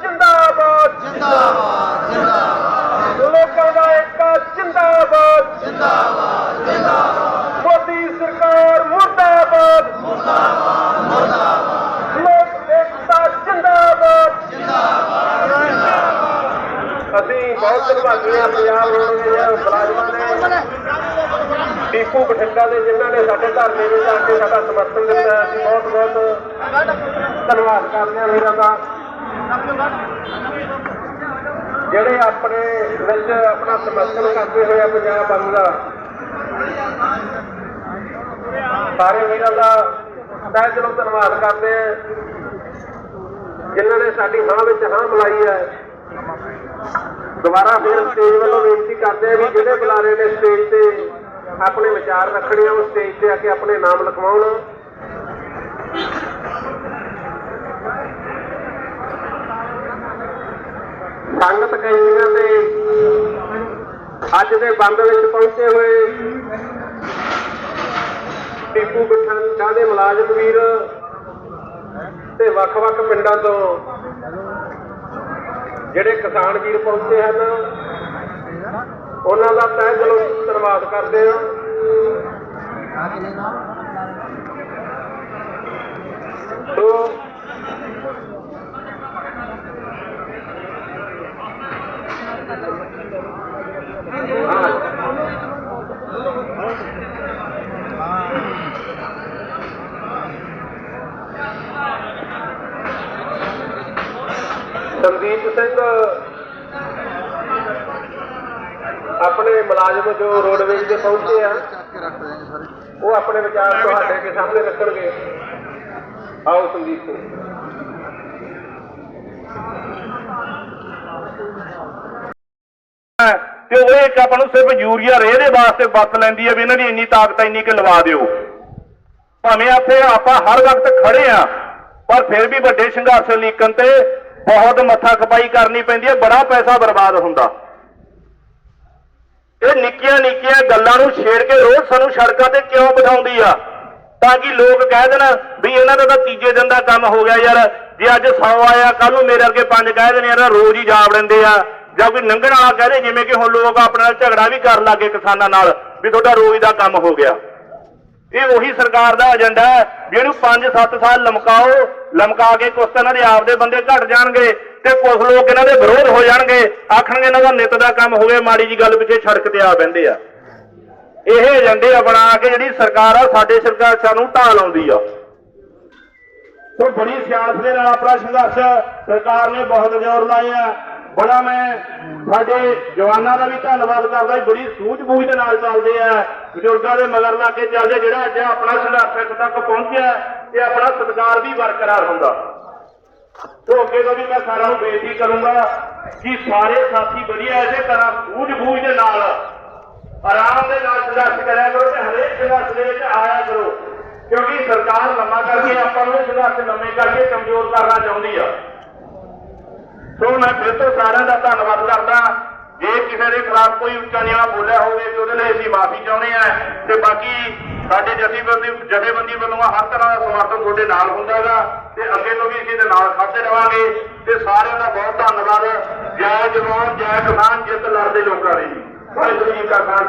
ਜਿੰਦਾਬਾਦ ਜਿੰਦਾਬਾਦ ਜਿੰਦਾਬਾਦ ਲੋਕਾਂ ਦਾ ਇੱਕ ਜਿੰਦਾਬਾਦ ਜਿੰਦਾਬਾਦ ਜਿੰਦਾਬਾਦ ਮੋਦੀ ਸਰਕਾਰ ਮੁਰਦਾਬਾਦ ਮੁਰਦਾਬਾਦ ਮੁਰਦਾਬਾਦ ਲੋਕ ਏਕਤਾ ਜਿੰਦਾਬਾਦ ਅਸੀਂ ਬਹੁਤ ਧੰਨਵਾਦੀ ਹਾਂ ਪੰਜਾਬ ਰੋਡਵੇਜ਼ ਮੁਲਾਜ਼ਮਾਂ ਨੇ ਦੀਪੂ ਬਠਿੰਡਾ ਦੇ ਜਿਨ੍ਹਾਂ ਨੇ ਸਾਡੇ ਧਰਨੇ ਵਿੱਚ ਆ ਕੇ ਸਾਡਾ ਸਮਰਥਨ ਦਿੱਤਾ ਅਸੀਂ ਬਹੁਤ ਬਹੁਤ ਧੰਨਵਾਦ ਕਰਦੇ ਹਾਂ ਵੀਰਾਂ ਦਾ। ਜਿਹੜੇ ਆਪਣੇ ਵਿੱਚ ਆਪਣਾ ਸਮਰਥਨ ਕਰਦੇ ਹੋਏ ਆ ਪੰਜਾਬ ਬੰਦ ਦਾ, ਸਾਰੇ ਵੀਰਾਂ ਦਾ ਤਹਿ ਦਿਲੋਂ ਧੰਨਵਾਦ ਕਰਦੇ ਹਾਂ ਜਿਨ੍ਹਾਂ ਨੇ ਸਾਡੀ ਹਾਂ ਵਿੱਚ ਹਾਂ ਮਿਲਾਈ ਹੈ। ਦੁਬਾਰਾ ਫਿਰ ਸਟੇਜ ਵੱਲੋਂ ਬੇਨਤੀ ਕਰਦੇ ਆ ਵੀ ਜਿਹੜੇ ਬੁਲਾਰੇ ਨੇ ਸਟੇਜ ਤੇ ਆਪਣੇ ਵਿਚਾਰ ਰੱਖਣੇ ਆ, ਉਹ ਸਟੇਜ ਤੇ ਆ ਕੇ ਆਪਣੇ ਨਾਮ ਲਿਖਵਾਉਣ। ਸੰਗਤ ਕਈਆਂ ਦੇ ਅੱਜ ਦੇ ਬੰਦ ਵਿੱਚ ਪਹੁੰਚੇ ਹੋਏ ਟੀਪੂ ਬਿਠਾਂ ਦੇ ਮੁਲਾਜ਼ਮ ਵੀਰ ਤੇ ਵੱਖ-ਵੱਖ ਪਿੰਡਾਂ ਤੋਂ ਜਿਹੜੇ ਕਿਸਾਨ ਵੀਰ ਪਹੁੰਚੇ ਹਨ, ਉਹਨਾਂ ਦਾ ਤਹਿ ਦਿਲੋਂ ਧੰਨਵਾਦ ਕਰਦੇ ਹਾਂ। ਸੰਦੀਪ ਸਿੰਘ, ਆਪਣੇ ਮੁਲਾਜ਼ਮ ਜੋ ਰੋਡਵੇਜ ਦੇ ਪਹੁੰਚੇ ਆ, ਉਹ ਆਪਣੇ ਵਿਚਾਰ ਤੁਹਾਡੇ ਕੇ ਸਾਹਮਣੇ ਰੱਖਣਗੇ। ਆਓ ਸੰਦੀਪ ਸਿੰਘ। ਤੇ ਉਹ ਇੱਕ ਆਪਾਂ ਨੂੰ ਸਿਰਫ ਯੂਰੀਆ ਰੇਹ ਦੇ ਵਾਸਤੇ ਵਰਤ ਲੈਂਦੀ ਹੈ ਵੀ ਇਹਨਾਂ ਦੀ ਇੰਨੀ ਤਾਕਤ ਇੰਨੀ ਕਿ ਲਵਾ ਦਿਓ। ਭਾਵੇਂ ਇੱਥੇ ਆਪਾਂ ਹਰ ਵਕਤ ਖੜੇ ਆ ਪਰ ਫਿਰ ਵੀ ਵੱਡੇ ਸੰਘਰਸ਼ ਲੀਕਣ ਤੇ ਬਹੁਤ ਮੱਥਾ ਖਪਾਈ ਕਰਨੀ ਪੈਂਦੀ ਹੈ, ਬੜਾ ਪੈਸਾ ਬਰਬਾਦ ਹੁੰਦਾ। ਇਹ ਨਿੱਕੀਆਂ ਨਿੱਕੀਆਂ ਗੱਲਾਂ ਨੂੰ ਛੇੜ ਕੇ ਰੋਜ਼ ਸਾਨੂੰ ਸੜਕਾਂ ਤੇ ਕਿਉਂ ਬਿਠਾਉਂਦੀ ਆ? ਤਾਂ ਕਿ ਲੋਕ ਕਹਿ ਦੇਣ ਵੀ ਇਹਨਾਂ ਦਾ ਤਾਂ ਤੀਜੇ ਦਿਨ ਦਾ ਕੰਮ ਹੋ ਗਿਆ ਯਾਰ, ਜੇ ਅੱਜ 100 ਆਇਆ ਕੱਲ ਨੂੰ ਮੇਰੇ ਅੱਗੇ ਪੰਜ ਕਹਿ ਦੇਣ ਯਾਰ ਰੋਜ਼ ਹੀ ਜਾਵ ਲੈਂਦੇ ਆ। ਜਾਂ ਕੋਈ ਲੰਘਣ ਵਾਲਾ ਕਹਦੇ ਜਿਵੇਂ ਕਿ ਹੁਣ ਲੋਕ ਆਪਣੇ ਨਾਲ ਝਗੜਾ ਵੀ ਕਰਨ ਲੱਗੇ ਕਿਸਾਨਾਂ ਨਾਲ, ਵੀ ਤੁਹਾਡਾ ਰੋਜ਼ ਦਾ ਕੰਮ ਹੋ ਗਿਆ। ਇਹ ਉਹੀ ਸਰਕਾਰ ਦਾ ਏਜੰਡਾ ਹੈ, ਵੀ ਇਹਨੂੰ 5-7 ਸਾਲ ਲਮਕਾਓ, ਲਮਕਾ ਕੇ ਕੁਛ ਤਾਂ ਇਹਨਾਂ ਦੇ ਆਪਦੇ ਬੰਦੇ ਘਟ ਜਾਣਗੇ ਤੇ ਕੁਝ ਲੋਕ ਇਹਨਾਂ ਦੇ ਵਿਰੋਧ ਹੋ ਜਾਣਗੇ, ਆਖਣਗੇ ਇਹਨਾਂ ਦਾ ਨਿਤ ਦਾ ਕੰਮ ਹੋਵੇ ਮਾੜੀ ਜੀ ਗੱਲ ਪਿੱਛੇ ਸੜਕ ਤੇ ਆ ਬੈੰਦੇ ਆ। ਇਹ ਏਜੰਡੇ ਬਣਾ ਕੇ ਜਿਹੜੀ ਸਰਕਾਰ ਆ, ਸਾਡੇ ਸਰਕਾਰ ਸਾਨੂੰ ਢਾਹ ਲਾਉਂਦੀ ਆ। ਸੋ ਬੜੀ ਸਿਆਣਪ ਦੇ ਨਾਲ ਆਪਣਾ ਸੰਘਰਸ਼, ਸਰਕਾਰ ਨੇ ਬਹੁਤ ਜ਼ੋਰ ਲਾਇਆ। ਬੜਾ ਮੈਂ ਸਾਡੇ ਜਵਾਨਾਂ ਦਾ ਵੀ ਧੰਨਵਾਦ ਕਰਦਾ ਬੜੀ ਸੂਝ-ਬੂਝ ਦੇ ਨਾਲ ਚੱਲਦੇ ਆ। ਬਜ਼ੁਰਗਾਂ ਦੇ ਮਗਰ ਲਾ ਕੇ ਚੱਲਦੇ, ਜਿਹੜਾ ਅੱਜ ਆਪਣਾ ਸੰਘਰਸ਼ ਇੱਥੇ ਤੱਕ ਪਹੁੰਚਿਆ ਤੇ ਆਪਣਾ ਸਤਿਕਾਰ ਵੀ ਬਰਕਰਾਰ ਹੁੰਦਾ। ਸੋ ਅੱਗੇ ਤੋਂ ਵੀ ਮੈਂ ਸਾਰਿਆਂ ਨੂੰ ਬੇਨਤੀ ਕਰੂੰਗਾ ਕਿ ਸਾਰੇ ਸਾਥੀ ਵਧੀਆ ਇਸੇ ਤਰ੍ਹਾਂ ਸੂਝ-ਬੂਝ ਦੇ ਨਾਲ ਆਰਾਮ ਦੇ ਨਾਲ ਸੰਘਰਸ਼ ਕਰਿਆ ਕਰੋ ਤੇ ਹਰੇਕ ਸੰਘਰਸ਼ ਦੇ ਵਿੱਚ ਆਇਆ ਕਰੋ। ਕਿਉਂਕਿ ਸਰਕਾਰ ਲੰਮਾ ਕਰਕੇ ਆਪਾਂ ਨੂੰ ਸੰਘਰਸ਼ ਲੰਮੇ ਕਰਕੇ ਕਮਜ਼ੋਰ ਕਰਨਾ ਚਾਹੁੰਦੀ ਆ। ਸੋ ਮੈਂ ਫਿਰ ਤੋਂ ਸਾਰਿਆਂ ਦਾ ਧੰਨਵਾਦ ਕਰਦਾ। ਜੇ ਕਿਸੇ ਦੇ ਖਿਲਾਫ ਕੋਈ ਉੱਚਾ ਨੀਵਾਂ ਬੋਲਿਆ ਹੋਵੇ ਤੇ ਉਹਦੇ ਲਈ ਅਸੀਂ ਮਾਫੀ ਚਾਹੁੰਦੇ ਆ ਤੇ ਬਾਕੀ ਸਾਡੇ ਜਥੇਬੰਦੀ ਜਥੇਬੰਦੀ ਵੱਲੋਂ ਹਰ ਤਰ੍ਹਾਂ ਦਾ ਸਮਰਥਨ ਤੁਹਾਡੇ ਨਾਲ ਹੁੰਦਾਗਾ ਤੇ ਅੱਗੇ ਤੋਂ ਵੀ ਅਸੀਂ ਇਹਦੇ ਨਾਲ ਖੜਦੇ ਰਵਾਂਗੇ ਤੇ ਸਾਰਿਆਂ ਦਾ ਬਹੁਤ ਧੰਨਵਾਦ। ਜੈ ਜਵਾਨ, ਜੈ ਕਿਸਾਨ, ਜਿੱਤ ਲੜਦੇ ਲੋਕਾਂ ਦੀ। ਵਾਹਿਗੁਰੂ ਜੀ ਕਾ ਖਾਲਸਾ।